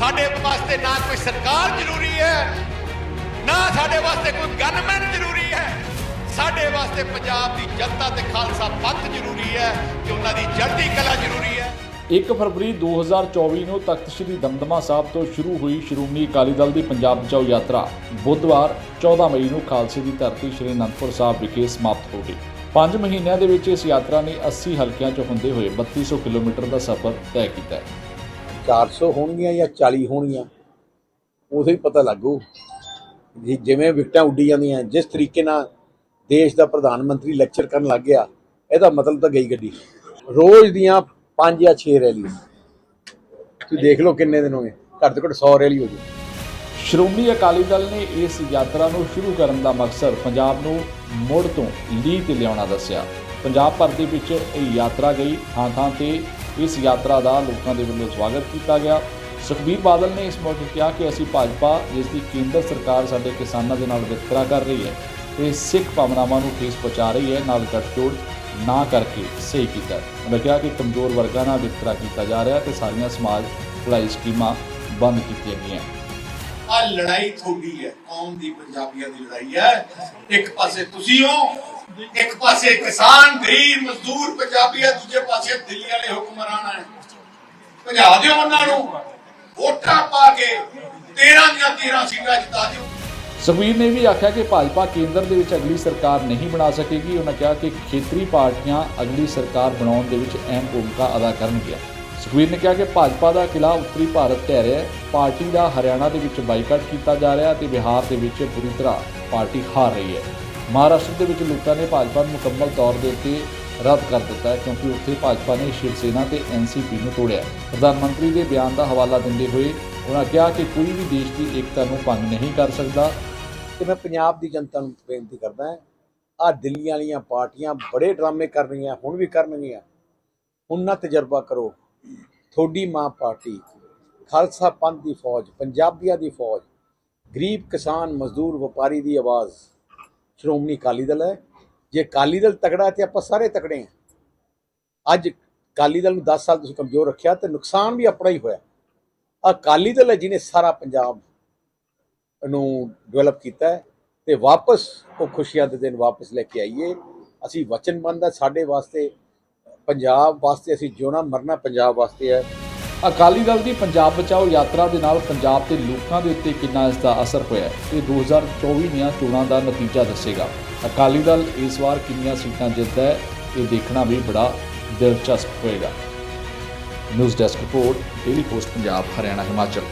ਸਰਕਾਰ ਜ਼ਰੂਰੀ ਹੈ, ਨਾ ਸਾਡੇ ਵਾਸਤੇ ਕੋਈ ਗਨਮੈਨ ਜ਼ਰੂਰੀ ਹੈ। ਸਾਡੇ ਵਾਸਤੇ ਪੰਜਾਬ ਦੀ ਜਨਤਾ ਤੇ ਖਾਲਸਾ ਪੰਥ ਜ਼ਰੂਰੀ ਹੈ ਕਿ ਉਹਨਾਂ ਦੀ ਚੜ੍ਹਦੀ ਕਲਾ ਜ਼ਰੂਰੀ ਹੈ। 1 ਫਰਵਰੀ 2024 ਨੂੰ ਤਖਤ ਸ੍ਰੀ ਦਮਦਮਾ ਸਾਹਿਬ ਤੋਂ ਸ਼ੁਰੂ ਹੋਈ ਸ਼੍ਰੋਮਣੀ ਅਕਾਲੀ ਦਲ ਦੀ ਪੰਜਾਬ ਬਚਾਓ ਯਾਤਰਾ ਬੁੱਧਵਾਰ 14 ਮਈ ਨੂੰ ਖਾਲਸੇ ਦੀ ਧਰਤੀ ਸ੍ਰੀ ਅਨੰਦਪੁਰ ਸਾਹਿਬ ਵਿਖੇ ਸਮਾਪਤ ਹੋ ਗਈ। 5 ਮਹੀਨਿਆਂ ਦੇ ਵਿੱਚ ਇਸ ਯਾਤਰਾ ਨੇ 80 ਹਲਕਿਆਂ 'ਚ ਹੁੰਦੇ ਹੋਏ 3200 ਕਿਲੋਮੀਟਰ ਦਾ ਸਫ਼ਰ ਤੈਅ ਕੀਤਾ ਹੈ। 400 ਹੋਣਗੀਆਂ ਜਾਂ 40 ਹੋਣਗੀਆਂ, ਉਦੋਂ ਹੀ ਪਤਾ ਲੱਗੂ ਜੀ ਜਿਵੇਂ ਵਿਕਟਾਂ ਉੱਡੀ ਜਾਂਦੀਆਂ, ਜਿਸ ਤਰੀਕੇ ਨਾਲ ਦੇਸ਼ ਦਾ ਪ੍ਰਧਾਨ ਮੰਤਰੀ ਲੈਕਚਰ ਕਰਨ ਲੱਗ ਗਿਆ, ਇਹਦਾ ਮਤਲਬ ਤਾਂ ਗਈ ਗੱਡੀ। ਰੋਜ਼ ਦੀਆਂ 5 ਜਾਂ 6 ਰੈਲੀਆਂ ਤੁਸੀਂ ਦੇਖ ਲਓ ਕਿੰਨੇ ਦਿਨ ਹੋਏ ਘੱਟ ਤੋਂ ਘੱਟ 100 ਰੈਲੀ ਹੋ ਗਈ ਸ਼੍ਰੋਮਣੀ ਅਕਾਲੀ ਦਲ ਨੇ ਇਸ ਯਾਤਰਾ ਨੂੰ ਸ਼ੁਰੂ ਕਰਨ ਦਾ ਮਕਸਦ ਪੰਜਾਬ ਨੂੰ ਮੁੜ ਤੋਂ ਲੀਹ ਤੇ ਲਿਆਉਣਾ ਦੱਸਿਆ। ਪੰਜਾਬ ਭਰ ਦੇ ਵਿੱਚ ਇਹ ਯਾਤਰਾ ਗਈ ਥਾਂ ਥਾਂ ਤੇ ਇਸ ਯਾਤਰਾ ਦਾ ਲੋਕਾਂ ਦੇ ਵੱਲੋਂ ਸਵਾਗਤ ਕੀਤਾ ਗਿਆ। ਸੁਖਬੀਰ ਬਾਦਲ ਨੇ ਇਸ ਮੌਕੇ ਕਿਹਾ ਕਿ ਅਸੀਂ ਭਾਜਪਾ, ਜਿਸ ਦੀ ਕੇਂਦਰ ਸਰਕਾਰ ਸਾਡੇ ਕਿਸਾਨਾਂ ਦੇ ਨਾਲ ਵਿਤਕਰਾ ਕਰ ਰਹੀ ਹੈ ਤੇ ਸਿੱਖ ਭਾਵਨਾਵਾਂ ਨੂੰ ਠੇਸ ਪਹੁੰਚਾ ਰਹੀ ਹੈ, ਨਾਲ ਗੱਠਜੋੜ ਨਾ ਕਰਕੇ ਸਹੀ ਕੀਤਾ ਉਹਨਾਂ ਕਿਹਾ ਕਿ ਕਮਜ਼ੋਰ ਵਰਗਾਂ ਨਾਲ ਵਿਤਕਰਾ ਕੀਤਾ ਜਾ ਰਿਹਾ ਤੇ ਸਾਰੀਆਂ ਸਮਾਜ ਭਲਾਈ ਸਕੀਮਾਂ ਬੰਦ ਕੀਤੀਆਂ ਗਈਆਂ ਆ ਲੜਾਈ ਤੁਹਾਡੀ ਹੈ, ਕੌਮ ਦੀ, ਪੰਜਾਬੀਆਂ ਦੀ ਲੜਾਈ ਹੈ। ਇੱਕ ਪਾਸੇ ਤੁਸੀਂ ਹੋ, ਇੱਕ ਪਾਸੇ ਕਿਸਾਨ, ਗਰੀਬ, ਮਜ਼ਦੂਰ, ਪੰਜਾਬੀ ਦੂਜੇ ਹੁਕਮਰਾਨ ਹੈ ਭਜਾ ਦਿਓ ਉਹਨਾਂ ਨੂੰ। ਵੋਟਾਂ ਪਾ ਕੇ 13 ਦੀਆਂ 13 ਸੀਟਾਂ ਜਿਤਾ ਦਿਓ। ਸੁਖਬੀਰ ਨੇ ਵੀ ਆਖਿਆ ਕਿ ਭਾਜਪਾ ਕੇਂਦਰ ਦੇ ਵਿੱਚ ਅਗਲੀ ਸਰਕਾਰ ਨਹੀਂ ਬਣਾ ਸਕੇਗੀ। ਉਹਨਾਂ ਕਿਹਾ ਕਿ ਖੇਤਰੀ ਪਾਰਟੀਆਂ ਅਗਲੀ ਸਰਕਾਰ ਬਣਾਉਣ ਦੇ ਵਿੱਚ ਅਹਿਮ ਭੂਮਿਕਾ ਅਦਾ ਕਰਨਗੀਆਂ। ਸੁਖਬੀਰ ਨੇ ਕਿਹਾ ਕਿ ਭਾਜਪਾ ਦਾ ਕਿਲਾ ਉੱਤਰੀ ਭਾਰਤ ਢਹਿ ਰਿਹਾ ਹੈ। ਪਾਰਟੀ ਦਾ ਹਰਿਆਣਾ ਦੇ ਵਿੱਚ ਬਾਈਕਾਟ ਕੀਤਾ ਜਾ ਰਿਹਾ ਤੇ ਬਿਹਾਰ ਦੇ ਵਿੱਚ ਬੁਰੀ ਤਰ੍ਹਾਂ ਪਾਰਟੀ ਹਾਰ ਰਹੀ ਹੈ। ਮਹਾਰਾਸ਼ਟਰ ਦੇ ਵਿੱਚ ਲੋਕਾਂ ਨੇ ਭਾਜਪਾ ਨੂੰ ਮੁਕੰਮਲ ਤੌਰ ਦੇ ਉੱਤੇ ਰੱਦ ਕਰ ਦਿੱਤਾ ਕਿਉਂਕਿ ਉੱਥੇ ਭਾਜਪਾ ਨੇ ਸ਼ਿਵ ਸੈਨਾ ਤੇ ਐਨਸੀਪੀ ਨੂੰ ਤੋੜਿਆ। ਪ੍ਰਧਾਨ ਮੰਤਰੀ ਦੇ ਬਿਆਨ ਦਾ ਹਵਾਲਾ ਦਿੰਦੇ ਹੋਏ ਉਹਨਾਂ ਕਿਹਾ ਕਿ ਕੋਈ ਵੀ ਦੇਸ਼ ਦੀ ਏਕਤਾ ਨੂੰ ਭੰਗ ਨਹੀਂ ਕਰ ਸਕਦਾ। ਤੇ ਮੈਂ ਪੰਜਾਬ ਦੀ ਜਨਤਾ ਨੂੰ ਬੇਨਤੀ ਕਰਦਾ ਹਾਂ ਆ ਦਿੱਲੀ ਵਾਲੀਆਂ ਪਾਰਟੀਆਂ ਬੜੇ ਡਰਾਮੇ ਕਰ ਰਹੀਆਂ, ਹੁਣ ਵੀ ਕਰਨਗੀਆਂ। ਹੁਣ ਨਾ ਤਜਰਬਾ ਕਰੋ। ਥੋੜੀ ਮਾਂ ਪਾਰਟੀ, ਖਾਲਸਾ ਪੰਥ ਦੀ ਫੌਜ, ਪੰਜਾਬੀਆਂ ਦੀ ਫੌਜ, ਗਰੀਬ ਕਿਸਾਨ ਮਜ਼ਦੂਰ ਵਪਾਰੀ ਦੀ ਆਵਾਜ਼, ਸ਼੍ਰੋਮਣੀ ਅਕਾਲੀ ਦਲ ਹੈ। ਜੇ ਅਕਾਲੀ ਦਲ ਤਕੜਾ ਹੈ ਤੇ ਆਪਾਂ ਸਾਰੇ ਤਕੜੇ ਹਾਂ। ਅੱਜ ਅਕਾਲੀ ਦਲ ਨੂੰ 10 ਸਾਲ ਤੁਸੀਂ ਕਮਜ਼ੋਰ ਰੱਖਿਆ ਤੇ ਨੁਕਸਾਨ ਵੀ ਆਪਣਾ ਹੀ ਹੋਇਆ। ਆਹ ਅਕਾਲੀ ਦਲ ਹੈ ਜਿਹਨੇ ਸਾਰਾ ਪੰਜਾਬ ਨੂੰ ਡਿਵੈਲਪ ਕੀਤਾ ਹੈ ਤੇ ਵਾਪਸ ਉਹ ਖੁਸ਼ੀਆਂ ਦੇ ਦਿਨ ਵਾਪਸ ਲੈ ਕੇ ਆਈਏ। ਅਸੀਂ ਵਚਨਬੰਦ ਹੈ, ਸਾਡੇ ਵਾਸਤੇ ਪੰਜਾਬ ਵਾਸਤੇ ਅਸੀਂ ਜਿਉਣਾ, ਮਰਨਾ ਪੰਜਾਬ ਵਾਸਤੇ ਹੈ। ਅਕਾਲੀ ਦਲ ਦੀ ਪੰਜਾਬ ਬਚਾਓ ਯਾਤਰਾ ਦੇ ਨਾਲ ਪੰਜਾਬ ਦੇ ਲੋਕਾਂ ਦੇ ਉੱਤੇ ਕਿੰਨਾ ਇਸ ਦਾ ਅਸਰ ਹੋਇਆ ਹੈ, ਇਹ 2024 ਦੀਆਂ ਚੋਣਾਂ ਦਾ ਨਤੀਜਾ ਦੱਸੇਗਾ। ਅਕਾਲੀ ਦਲ ਇਸ ਵਾਰ ਕਿੰਨੀਆਂ ਸੀਟਾਂ ਜਿੱਤਦਾ ਹੈ ਇਹ ਦੇਖਣਾ ਵੀ ਬੜਾ ਦਿਲਚਸਪ ਹੋਏਗਾ। News desk report daily post Punjab Haryana Himachal.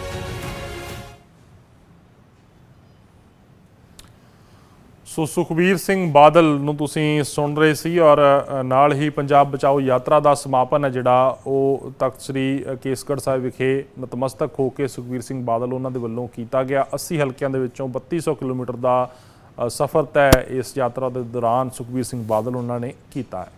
So Sukhbir Singh Badal ਨੂੰ ਤੁਸੀਂ ਸੁਣ ਰਹੇ ਸੀ ਔਰ ਨਾਲ ਹੀ ਪੰਜਾਬ ਬਚਾਓ ਯਾਤਰਾ ਦਾ ਸਮਾਪਨ ਹੈ ਜਿਹੜਾ ਉਹ ਤਖਤ ਸ੍ਰੀ ਕੇਸਗੜ੍ਹ ਸਾਹਿਬ ਵਿਖੇ ਨਤਮਸਤਕ ਹੋ ਕੇ ਸੁਖਬੀਰ ਸਿੰਘ ਬਾਦਲ ਉਹਨਾਂ ਦੇ ਵੱਲੋਂ ਕੀਤਾ ਗਿਆ। 80 ਹਲਕਿਆਂ ਦੇ ਵਿੱਚੋਂ 3200 ਕਿਲੋਮੀਟਰ ਦਾ ਸਫ਼ਰ ਤੈਅ ਇਸ ਯਾਤਰਾ ਦੇ ਦੌਰਾਨ ਸੁਖਬੀਰ ਸਿੰਘ ਬਾਦਲ ਉਹਨਾਂ ਨੇ ਕੀਤਾ ਹੈ।